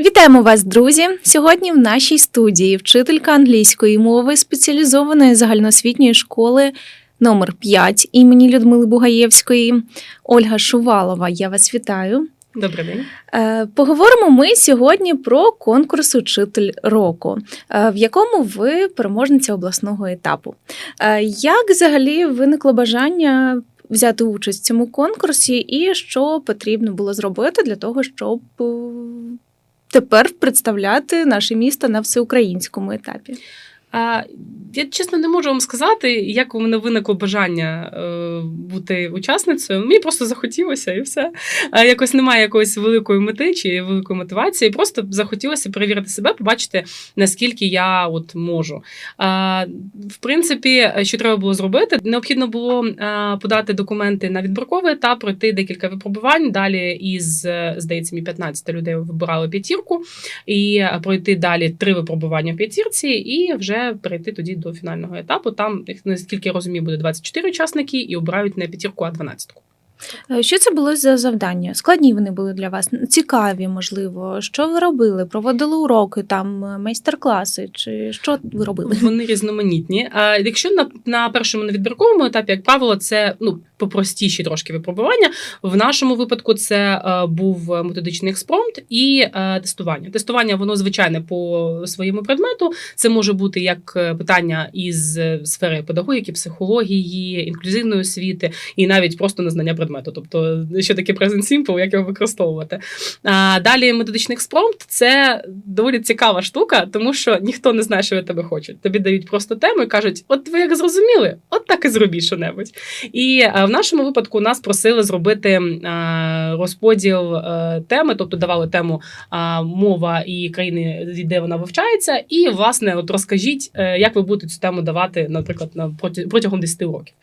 Вітаємо вас, друзі! Сьогодні в нашій студії вчителька англійської мови спеціалізованої загальноосвітньої школи номер 5 імені Людмили Бугаєвської Ольга Шувалова. Я вас вітаю. Добрий день. Е, Поговоримо ми сьогодні про конкурс Учитель року, е, в якому ви переможниця обласного етапу. Е, Як взагалі виникло бажання взяти участь в цьому конкурсі, і що потрібно було зробити для того, щоб тепер представляти наше місто на всеукраїнському етапі? Я чесно не можу вам сказати, як у мене виникло бажання е, бути учасницею. Мені просто захотілося і все. Якось немає якоїсь великої мети чи великої мотивації. Просто захотілося перевірити себе, побачити, наскільки я от можу. В принципі, що треба було зробити? Необхідно було подати документи на відбірковий етап, пройти декілька випробувань. Далі із, здається, мені 15 людей вибирали п'ятірку, і пройти далі три випробування в п'ятірці, і вже перейти тоді до фінального етапу. Там, наскільки я розумію, буде 24 учасники і обирають не п'ятірку, а 12. Е, Що це було за завдання? Складні вони були для вас? Цікаві, можливо. Що ви робили? Проводили уроки, там е, майстер-класи, чи що ви робили? Вони різноманітні. А якщо на, на першому невідбірковому етапі, як правило, це ну попростіші трошки випробування. В нашому випадку це е, був методичний експромт і е, тестування. Тестування воно звичайне по своєму предмету. Це може бути як е, питання із сфери педагогіки, психології, інклюзивної освіти і навіть просто незнання предмету. Тобто, що таке present simple, як його використовувати. А, далі методичний експромт це доволі цікава штука, тому що ніхто не знає, що від тебе хочуть. Тобі дають просто тему і кажуть: от ви як зрозуміли, от так і зробіть що-небудь. І е, в нашому випадку нас просили зробити е, розподіл е, теми, тобто давали тему е, мова і країни, де вона вивчається, і власне, от розкажіть, е, як ви будете цю тему давати, наприклад, на протягом 10 років.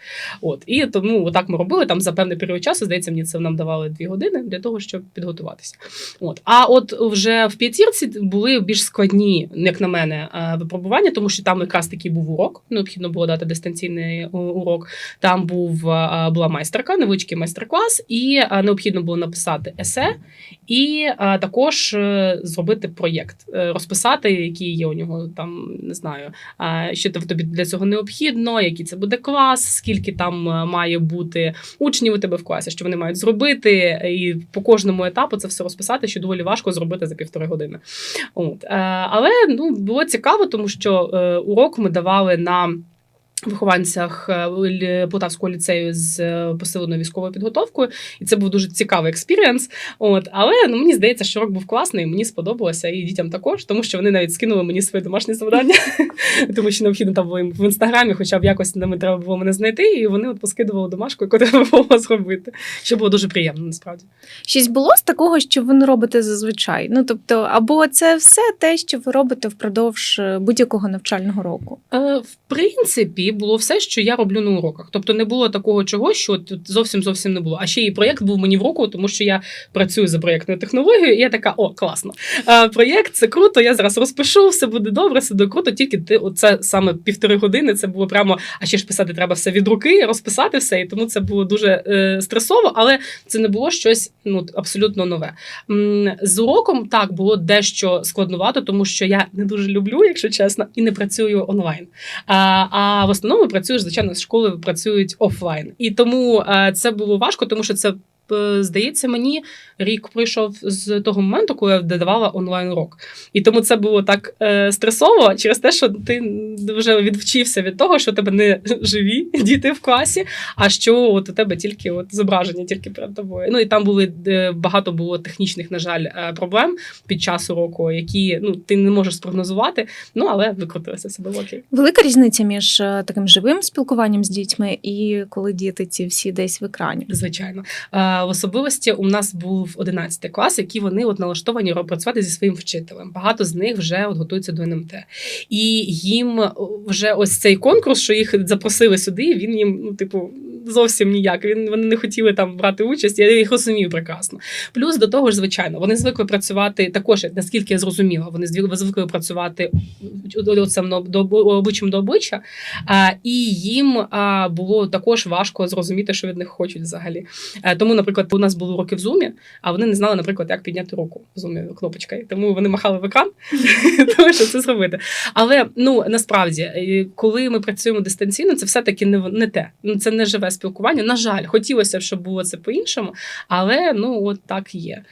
От і тому отак ми робили там за певний період часу. Здається, мені це нам давали 2 години для того, щоб підготуватися. От а от вже в п'ятірці були більш складні, як на мене, е, випробування, тому що там якраз такий був урок. Необхідно було дати дистанційний е, урок. Там був е, була майстерка, невеличкий майстер-клас, і необхідно було написати есе, і також зробити проєкт, розписати, які є у нього там, не знаю, що тобі для цього необхідно, який це буде клас, скільки там має бути учнів у тебе в класі, що вони мають зробити, і по кожному етапу це все розписати, що доволі важко зробити за півтори години. От. Е, Але ну, було цікаво, тому що е, урок ми давали на. Вихованцях е, Полтавського ліцею з е, посиленою військовою підготовкою, і це був дуже цікавий експірієнс. От, але ну мені здається, що урок був класний, мені сподобалося, і дітям також, тому що вони навіть скинули мені свої домашні завдання, тому що необхідно там було їм в інстаграмі, хоча б якось ними треба було мене знайти, і вони от поскидували домашку, яку треба було зробити. Що було дуже приємно, насправді. Щось було з такого, що ви не робите зазвичай? Ну тобто, або це все те, що ви робите впродовж е, будь-якого навчального року? Е, В принципі, було все, що я роблю на уроках. Тобто не було такого чого, що тут зовсім зовсім не було. А ще і проєкт був мені в руку, тому що я працюю за проєктною технологією, і я така: о, класно. Проєкт це круто. Я зараз розпишу, все буде добре, все буде круто. Тільки ти оце саме півтори години. Це було прямо. А ще ж писати треба все від руки, розписати все. І тому це було дуже е, стресово, але це не було щось ну абсолютно нове. З уроком так було дещо складновато, тому що я не дуже люблю, якщо чесно, і не працюю онлайн. А, а основному працюєш, звичайно, школи працюють офлайн. І тому е, це було важко, тому що це. Е, Здається, мені рік пройшов з того моменту, коли я додавала онлайн урок. І тому це було так е, стресово через те, що ти вже відвчився від того, що у тебе не живі діти в класі, а що от у тебе тільки от зображення, тільки перед тобою. Ну і там були е, багато було технічних, на жаль, е, проблем під час уроку, які ну ти не можеш спрогнозувати. Ну але викрутилося все було окей. Велика різниця між таким живим спілкуванням з дітьми і коли діти ці всі десь в екрані. Звичайно, в особливості у нас був 11 клас, які вони от налаштовані працювати зі своїм вчителем. Багато з них вже от готуються до НМТ. І їм вже ось цей конкурс, що їх запросили сюди. Він їм, ну, типу, зовсім ніяк. Він вони не хотіли там брати участь. Я їх розумію прекрасно. Плюс до того ж, звичайно, вони звикли працювати також, наскільки я зрозуміла, вони звикли працювати оцем до обличчям до обличчя, а, і їм а, було також важко зрозуміти, що від них хочуть взагалі. А, тому, наприклад, у нас були уроки в зумі, а вони не знали, наприклад, як підняти руку в зумі кнопочкою. Тому вони махали в екран, тому що це зробити. Але ну насправді, е, коли ми працюємо дистанційно, це все-таки не, не те. Ну це не живе спілкування. На жаль, хотілося б, щоб було це по-іншому, але ну от так є.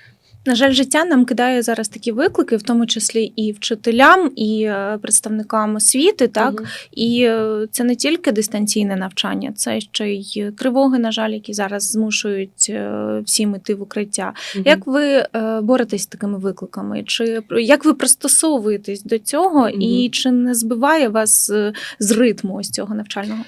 На жаль, життя нам кидає зараз такі виклики, в тому числі і вчителям, і е, представникам освіти, так Мгм. і е, це не тільки дистанційне навчання, це ще й тривоги, на жаль, які зараз змушують е, всім іти в укриття. Мгм. Як ви боретесь з такими викликами? Чи як ви пристосовуєтесь до цього, і чи не збиває вас з ритму ось цього навчального?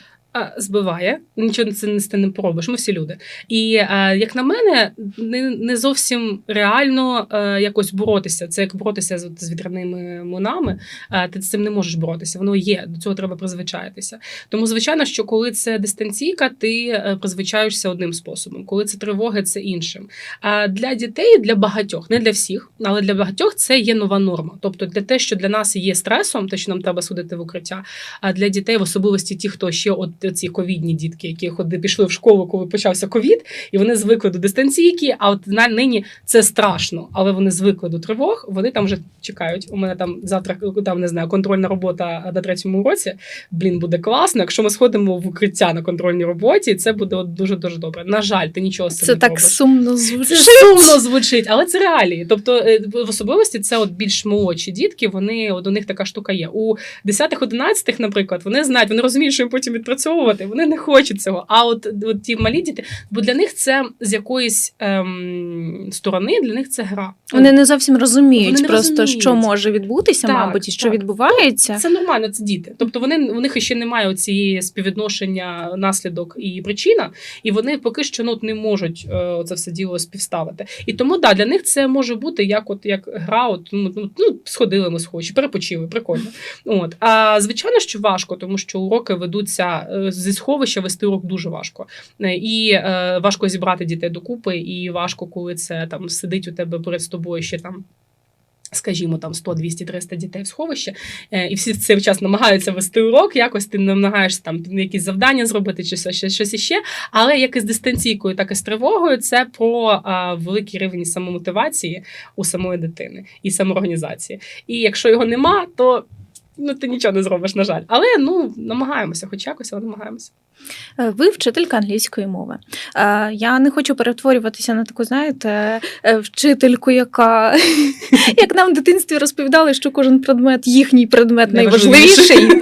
Збиває, нічого це з не поробиш. Ми всі люди. І як на мене, не, не зовсім реально е, якось боротися. Це як боротися з, з вітряними млинами. Е, ти з цим не можеш боротися. Воно є, до цього треба призвичаїтися. Тому, звичайно, що коли це дистанційка, ти е, призвичаєшся одним способом. Коли це тривоги, це іншим. А для дітей, для багатьох, не для всіх, але для багатьох це є нова норма. Тобто, для те, що для нас є стресом, те, що нам треба судити в укриття, а для дітей, в особливості ті, хто ще от ці ковідні дітки, які ходи пішли в школу, коли почався ковід, і вони звикли до дистанційки. А от на нині це страшно, але вони звикли до тривог. Вони там вже чекають. У мене там завтра там не знаю, контрольна робота на третьому уроці. Блін, буде класно. Якщо ми сходимо в укриття на контрольній роботі, це буде дуже дуже добре. На жаль, ти нічого з цим Це не так робиш. сумно звучить. Це сумно звучить, але це реалії. Тобто, е, в особливості це от більш молодші дітки. Вони от у них така штука є. У 10-11, наприклад, вони знають, вони розуміють, що їм потім відпрацьовувати. Вони не хочуть цього. А от, от ті малі діти, бо для них це з якоїсь ем, сторони, для них це гра. Вони не зовсім розуміють Вони не просто, розуміють. що може відбутися, Так, мабуть, і що так. відбувається. Це нормально, це діти. Тобто вони у них ще немає цієї співвідношення наслідок і причина, і вони поки що ну, не можуть е, це все діло співставити. І тому да, для них це може бути як от як гра, от ну, ну, ну сходили ми схочі, перепочили, прикольно. От а звичайно, що важко, тому що уроки ведуться е, зі сховища, вести урок дуже важко. Е, І е, важко зібрати дітей докупи, і важко, коли це там сидить у тебе перед тобою ще там. Скажімо, там 100, 200, 300 дітей в сховище, і всі в цей час намагаються вести урок, якось ти намагаєшся там якісь завдання зробити чи щось, щось іще. Але як і з дистанційкою, так і з тривогою, це про а, великий рівень самомотивації у самої дитини і самоорганізації. І якщо його нема, то ну ти нічого не зробиш, на жаль. Але ну намагаємося, хоч якось, але намагаємося. Е, Ви вчителька англійської мови. Е, Я не хочу перетворюватися на таку, знаєте, е, вчительку, яка як нам в дитинстві розповідали, що кожен предмет їхній предмет Найважливіший.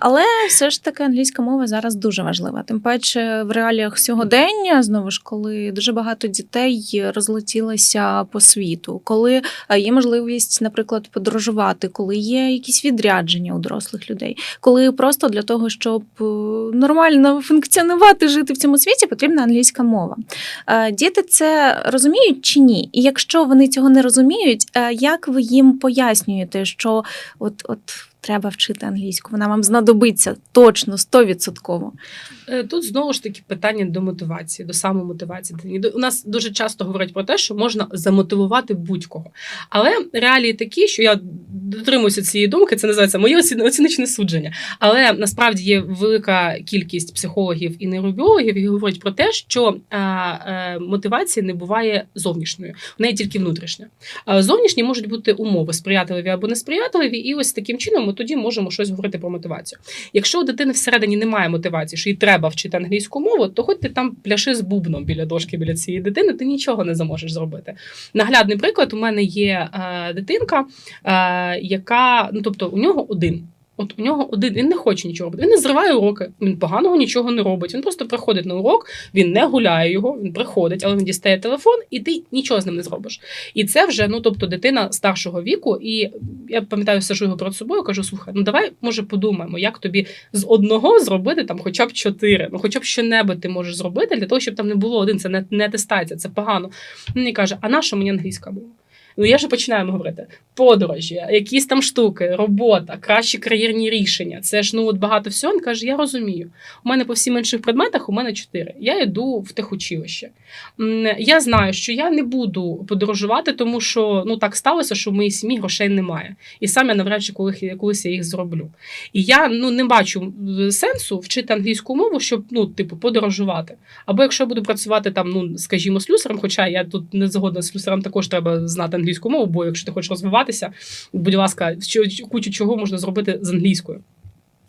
Але все ж таки англійська мова зараз дуже важлива. Тим паче в реаліях сьогодення, знову ж коли дуже багато дітей розлетілися по світу, коли є можливість, наприклад, подорожувати, коли є якісь відрядження у дорослих людей, коли просто для того, щоб е, нормально функціонувати, жити в цьому світі, потрібна англійська мова. Е, Діти це розуміють чи ні? І якщо вони цього не розуміють, е, як ви їм пояснюєте, що от, от треба вчити англійську, вона вам знадобиться точно, стовідсотково. Е, Тут знову ж таки питання до мотивації, до самомотивації. У нас дуже часто говорять про те, що можна замотивувати будь-кого. Але реалії такі, що я дотримуюся цієї думки, це називається моє оці- оціночне судження. Але насправді є велика кількість психологів і нейробіологів, які говорять про те, що е, е, мотивація не буває зовнішньою, в неї тільки внутрішня. Зовнішні можуть бути умови сприятливі або несприятливі, і ось таким чином ми тоді можемо щось говорити про мотивацію. Якщо у дитини всередині немає мотивації, що їй треба вчити англійську мову, то хоч ти там пляши з бубном біля дошки біля цієї дитини, ти нічого не зможеш зробити. Наглядний приклад: у мене є е, дитинка, е, яка ну тобто у нього один. От у нього один він не хоче нічого робити. Він не зриває уроки, він поганого нічого не робить. Він просто приходить на урок, він не гуляє його, він приходить, але він дістає телефон, і ти нічого з ним не зробиш. І це вже ну тобто дитина старшого віку. І я пам'ятаю, сажу його перед собою, кажу: слухай, ну давай може подумаємо, як тобі з одного зробити там хоча б чотири, ну хоча б що-небудь ти можеш зробити для того, щоб там не було один. Це не, не атестація, це погано. Він мені каже: а на що мені англійська мова? Ну я ж починаємо говорити подорожі, якісь там штуки, робота, кращі кар'єрні рішення. Це ж ну от багато всього. Він каже, я розумію. У мене по всім інших предметах у мене чотири. Я йду в техучилище. Я знаю, що я не буду подорожувати, тому що ну так сталося, що в моїй сім'ї грошей немає. І сам я навряд чи колись, колись я їх зроблю. І я ну не бачу е, сенсу вчити англійську мову, щоб ну, типу, подорожувати. Або якщо я буду працювати там, ну скажімо, слюсарем, хоча я тут не згодна з слюсарем, також треба знати англійську мову, бо якщо ти хочеш розвиватися, будь ласка, кучу чого можна зробити з англійською.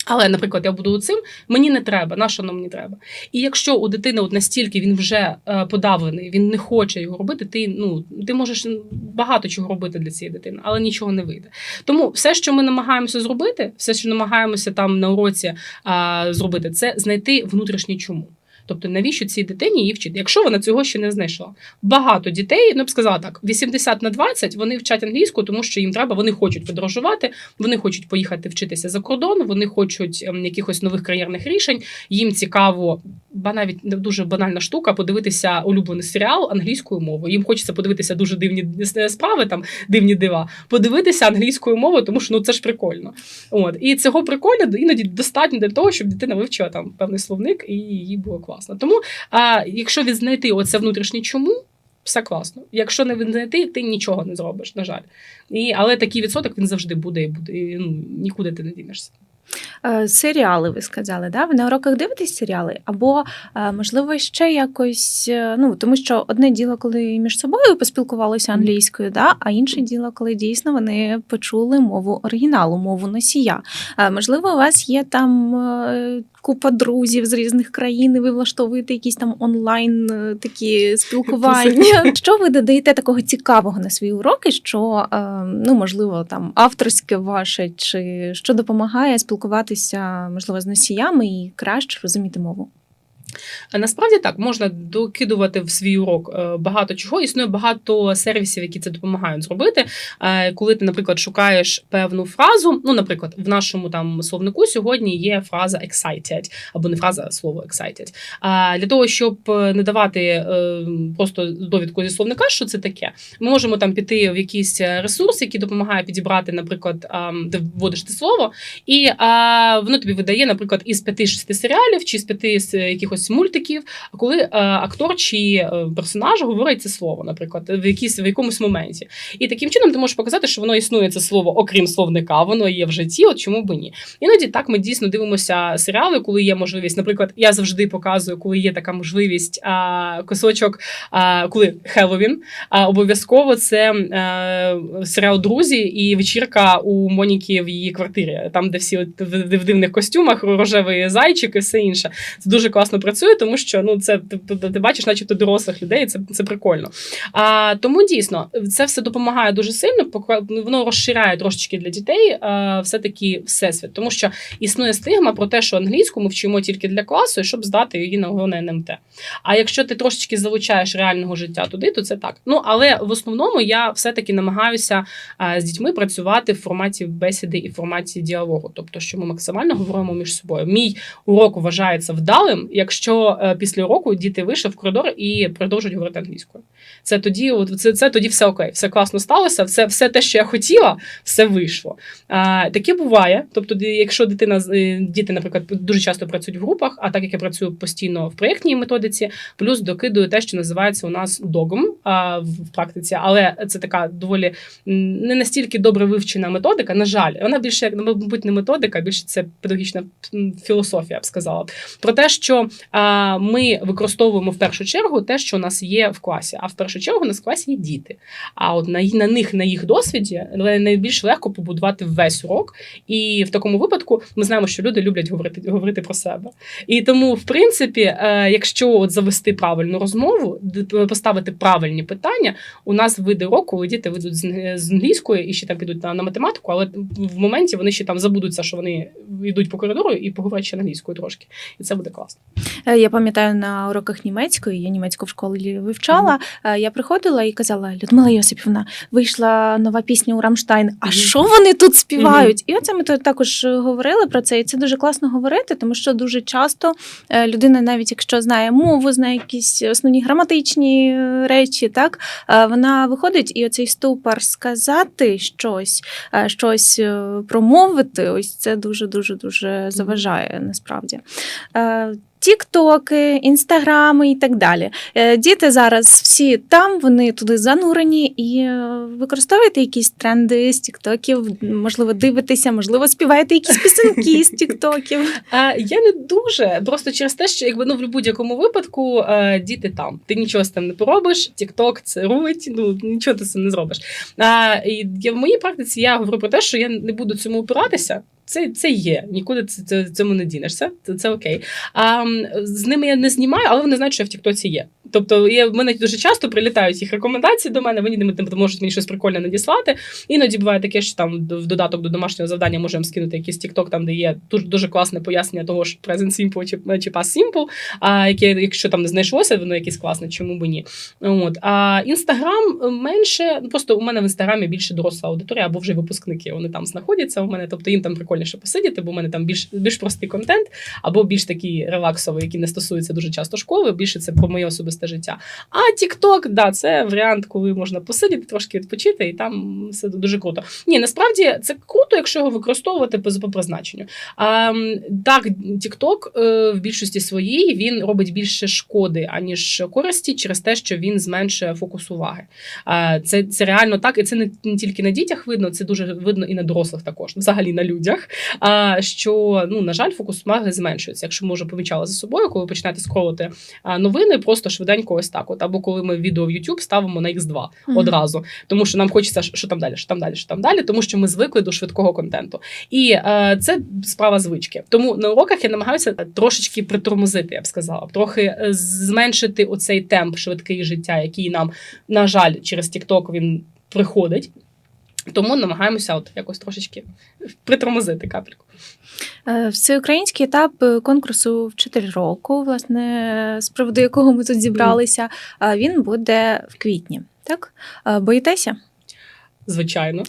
Але, наприклад, я буду цим, мені не треба, на воно мені треба. І якщо у дитини от настільки він вже е, подавлений, він не хоче його робити, ти ну ти можеш багато чого робити для цієї дитини, але нічого не вийде. Тому все, що ми намагаємося зробити, все, що намагаємося там на уроці е, зробити, це знайти внутрішнє чому. Тобто, навіщо цій дитині її вчити, якщо вона цього ще не знайшла? Багато дітей, ну б сказала так, 80 на 20 вони вчать англійську, тому що їм треба, вони хочуть подорожувати, вони хочуть поїхати вчитися за кордон, вони хочуть ем, якихось нових кар'єрних рішень. Їм цікаво, ба навіть дуже банальна штука, подивитися улюблений серіал англійською мовою. Їм хочеться подивитися дуже дивні справи, там дивні дива, подивитися англійською мовою, тому що ну це ж прикольно. От і цього прикольно іноді достатньо для того, щоб дитина вивчила там певний словник і їй було класно. Тому, а якщо відзнайти оце внутрішнє чому. Все класно. Якщо не відзнайти, ти нічого не зробиш, на жаль. І, але такий відсоток він завжди буде і буде. І, ну, нікуди ти не дінешся. Е, Серіали, ви сказали, да? Ви на уроках дивитесь серіали? Або, е, можливо, ще якось, е, ну, тому що одне діло, коли між собою поспілкувалися англійською, да? а інше діло, коли дійсно вони почули мову оригіналу, мову носія. Можливо, у вас є там купа друзів з різних країн, і ви влаштовуєте якісь там онлайн такі спілкування. Що ви додаєте такого цікавого на свої уроки, що, ну, можливо, там авторське ваше, чи що допомагає спілкуватися, можливо, з носіями і краще розуміти мову? Насправді так можна докидувати в свій урок е, багато чого. Існує багато сервісів, які це допомагають зробити. Е, Коли ти, наприклад, шукаєш певну фразу. Ну, наприклад, в нашому там словнику сьогодні є фраза excited, або не фраза а слово excited. А для того, щоб не давати е, просто довідку зі словника, що це таке, ми можемо там піти в якийсь ресурс, який допомагає підібрати, наприклад, де вводиш ти слово, і воно тобі видає, наприклад, із 5-6 серіалів чи з 5 з якихось мультиків, коли е, актор чи е, персонаж говорить це слово, наприклад, в якійсь в якомусь моменті. І таким чином ти можеш показати, що воно існує це слово, окрім словника, воно є в житті, от чому б ні. Іноді так ми дійсно дивимося серіали, коли є можливість. Наприклад, я завжди показую, коли є така можливість а, кусочок, а, коли Хеллоуін, а, обов'язково це а, серіал Друзі і вечірка у Моніки в її квартирі, там, де всі от в дивних костюмах, рожевий зайчик і все інше. Це дуже класно працює, тому що ну це ти, ти, ти бачиш, начебто дорослих людей. Це це прикольно. А тому дійсно це все допомагає дуже сильно. воно розширяє трошечки для дітей а, все таки всесвіт, тому що існує стигма про те, що англійську ми вчимо тільки для класу, щоб здати її на головне НМТ. А якщо ти трошечки залучаєш реального життя туди, то це так. Ну але в основному я все-таки намагаюся а, з дітьми працювати в форматі бесіди і в форматі діалогу, тобто, що ми максимально говоримо між собою. Мій урок вважається вдалим, якщо е, після уроку діти вийшли в коридор і продовжують говорити англійською. Це тоді, от це, це тоді все окей, все класно сталося, все, все те, що я хотіла, все вийшло. А, таке буває. Тобто, якщо дитина е, діти, наприклад, дуже часто працюють в групах, а так як я працюю постійно в проєктній методиці, плюс докидую те, що називається у нас догом а, в практиці, але це така доволі не настільки добре вивчена методика. На жаль, вона більше як мабуть не методика, більше це педагогічна філософія, я б сказала. Про те, що ми використовуємо в першу чергу те, що у нас є в класі. А в першу чергу у нас в класі є діти. А от на, на них, на їх досвіді, найбільш легко побудувати весь урок. І в такому випадку ми знаємо, що люди люблять говорити, говорити про себе. І тому, в принципі, е, якщо от завести правильну розмову, поставити правильні питання, у нас вийде урок, коли діти вийдуть з англійської і ще там підуть на, на математику, але в моменті вони ще там забудуться, що вони йдуть по коридору і поговорять ще англійською трошки. І це буде класно. Е, Я пам'ятаю на уроках німецької, я німецьку в школі вивчала. е, Я приходила і казала: Людмила Йосипівна, вийшла нова пісня у Рамштайн. А Мгм. що вони тут співають? І оце ми також е, говорили про це. І це дуже класно говорити, тому що дуже часто людина, навіть якщо знає мову, знає якісь основні граматичні речі, так вона виходить і оцей ступор сказати щось, щось промовити. Ось це дуже дуже дуже заважає насправді. Е, Тіктоки, інстаграми і так далі. Е, Діти зараз всі там, вони туди занурені і е, використовуєте якісь тренди з тіктоків, можливо, дивитеся, можливо, співаєте якісь пісеньки з тіктоків. Я не дуже просто через те, що якби ну в будь-якому випадку е, діти там. Ти нічого з тим не поробиш. Тікток це рулить, ну нічого ти з цим не зробиш. А, і в моїй практиці я говорю про те, що я не буду цьому опиратися. Це, це є, нікуди це, це, цьому не дінешся, це, це окей. А, з ними я не знімаю, але вони знають, що я в Тіктоці є. Тобто я, в мене дуже часто прилітають їх рекомендації до мене, вони ними можуть мені щось прикольне надіслати. Іноді буває таке, що там в додаток до домашнього завдання можемо скинути якийсь TikTok, там де є дуже дуже класне пояснення того, що Present Simple чи, чи Past Simple, а яке, якщо там не знайшлося, воно якесь класне, чому б ні. От а інстаграм менше, ну просто у мене в інстаграмі більше доросла аудиторія або вже випускники. Вони там знаходяться у мене, тобто їм там прикольніше посидіти, бо у мене там більш більш простий контент, або більш такий релаксовий, який не стосується дуже часто школи. Більше це про моє особисте життя. А TikTok, да, це варіант, коли можна посидіти, трошки відпочити, і там все дуже круто. Ні, насправді це круто, якщо його використовувати по, призначенню. А, так, TikTok е, в більшості своїй він робить більше шкоди, аніж користі, через те, що він зменшує фокус уваги. А, це, це реально так, і це не тільки на дітях видно, це дуже видно і на дорослих також, взагалі на людях. А, що, ну, на жаль, фокус уваги зменшується. Якщо ми вже помічали за собою, коли починаєте скролити новини, просто швиденько ось так. От, або коли ми відео в YouTube ставимо на X2 Мгм. одразу, тому що нам хочеться, що там далі, що там далі, що там далі, тому що ми звикли до швидкого контенту. І е, це справа звички. Тому на уроках я намагаюся трошечки притормозити, я б сказала, трохи е, зменшити оцей темп швидкий життя, який нам, на жаль, через TikTok він приходить. Тому намагаємося от якось трошечки притормозити капельку. Е, Всеукраїнський етап конкурсу конкурсу Вчитель року, власне, з приводу якого ми тут зібралися, е, він буде в квітні. Так? Е, Боїтеся? Звичайно,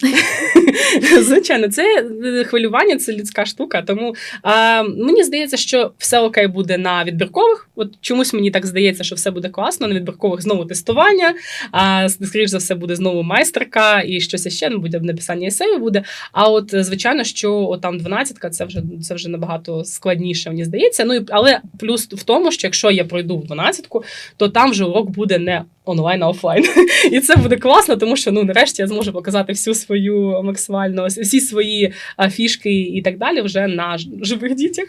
звичайно, це е, хвилювання, це людська штука. Тому а, мені здається, що все окей буде на відбіркових. От чомусь мені так здається, що все буде класно. На відбіркових знову тестування. А скоріш за все буде знову майстерка і щось ще ну, буде написання есею буде. А от е, звичайно, що от там дванадцятка, це вже це вже набагато складніше, мені здається. Ну і але плюс в тому, що якщо я пройду в дванадцятку, то там вже урок буде не онлайн, офлайн. І це буде класно, тому що ну нарешті я зможу показати всю свою максимально всі свої фішки і так далі вже на живих дітях.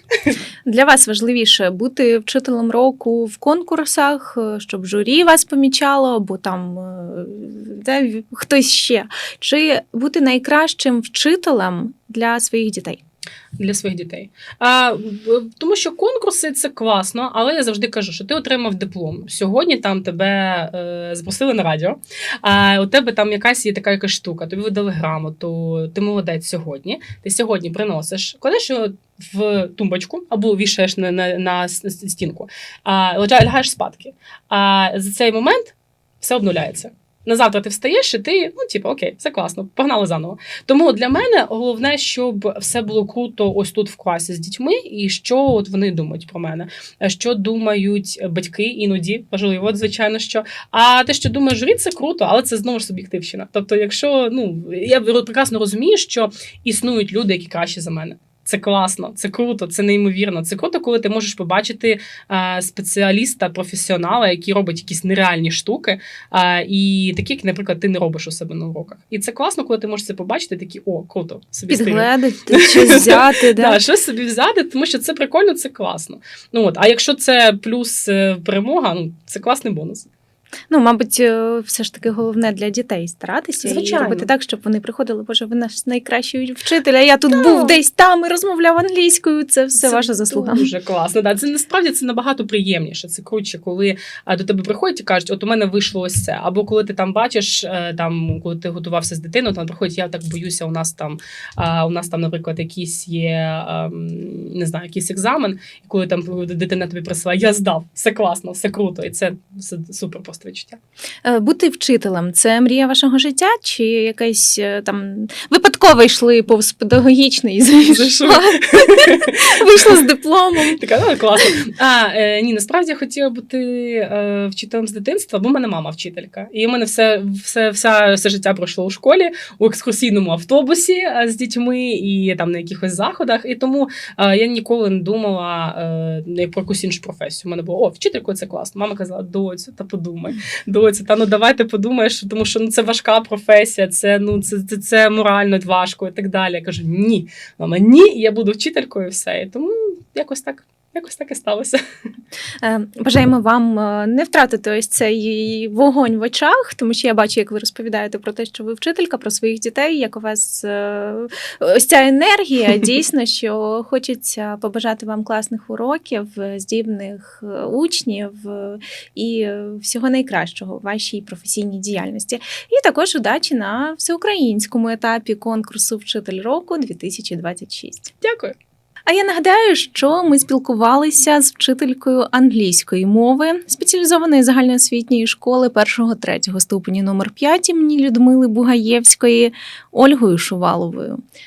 Для вас важливіше бути вчителем року в конкурсах, е, щоб журі вас помічало, або там е, де, хтось ще, чи бути найкращим вчителем для своїх дітей? Для своїх дітей. А, тому що конкурси це класно, але я завжди кажу, що ти отримав диплом. Сьогодні там тебе е, запросили на радіо, а у тебе там якась є така якась штука, тобі видали грамоту, ти молодець сьогодні. Ти сьогодні приносиш, кладеш його в тумбочку або вішаєш на, на, на стінку, а, ляга- лягаєш спадки. А за цей момент все обнуляється. На завтра ти встаєш, і ти, ну, типу, окей, все класно, погнали заново. Тому для мене головне, щоб все було круто ось тут в класі з дітьми, і що от вони думають про мене, що думають батьки іноді, важливо, от, звичайно, що. А те, що думає журі, це круто, але це знову ж суб'єктивщина. Тобто, якщо ну я прекрасно розумію, що існують люди, які кращі за мене. Це класно, це круто, це неймовірно. Це круто, коли ти можеш побачити е, спеціаліста, професіонала, який робить якісь нереальні штуки, е, і такі, як, наприклад, ти не робиш у себе на уроках. І це класно, коли ти можеш це побачити, такі о, круто, собі стилю. Підгледати, щось взяти. Да, Да? щось собі взяти, тому що це прикольно, це класно. Ну от, а якщо це плюс е, перемога, ну це класний бонус. Ну, мабуть, е, все ж таки головне для дітей старатися Звичайно. і робити так, щоб вони приходили. Боже, ви наш найкращий вчитель. А я тут Так. був десь там і розмовляв англійською. Це все Це ваша заслуга. Дуже класно. Да. Це насправді це набагато приємніше. Це круче, коли до тебе приходять і кажуть, от у мене вийшло ось це. Або коли ти там бачиш, е, там коли ти готувався з дитиною, там приходять, я так боюся. У нас там у нас там, наприклад, якийсь є ем, не знаю, якийсь екзамен, і коли там дитина тобі присилає, я здав, все класно, все круто, і це, це супер просто відчуття. Е, Бути вчителем це мрія вашого життя, чи якась е, там випадково йшли повз педагогічний і зайшла, вийшла з дипломом. Така ну, класно. А е, ні, насправді я хотіла бути е, вчителем з дитинства, бо в мене мама вчителька. І в мене все, все, вся, все життя пройшло у школі у екскурсійному автобусі е, з дітьми і там на якихось заходах. І тому е, я ніколи не думала е, про якусь іншу професію. У мене було о, вчителькою це класно. Мама казала, доцю, та подумай, доцю, та ну давайте подумаєш, тому що ну це важка професія, це ну це, це, це морально важко і так далі. Я кажу, ні, мама, ні, я буду вчителькою все. І тому якось так. Якось так і сталося. Е, Бажаємо вам е, не втратити ось цей вогонь в очах, тому що я бачу, як ви розповідаєте про те, що ви вчителька, про своїх дітей, як у вас е, ось ця енергія. Дійсно, що хочеться побажати вам класних уроків, здібних учнів і всього найкращого в вашій професійній діяльності. І також удачі на всеукраїнському етапі конкурсу Вчитель року 2026. Дякую. А я нагадаю, що ми спілкувалися з вчителькою англійської мови спеціалізованої загальноосвітньої школи 1-3 ступені номер 5 імені Людмили Бугаєвської Ольгою Шуваловою.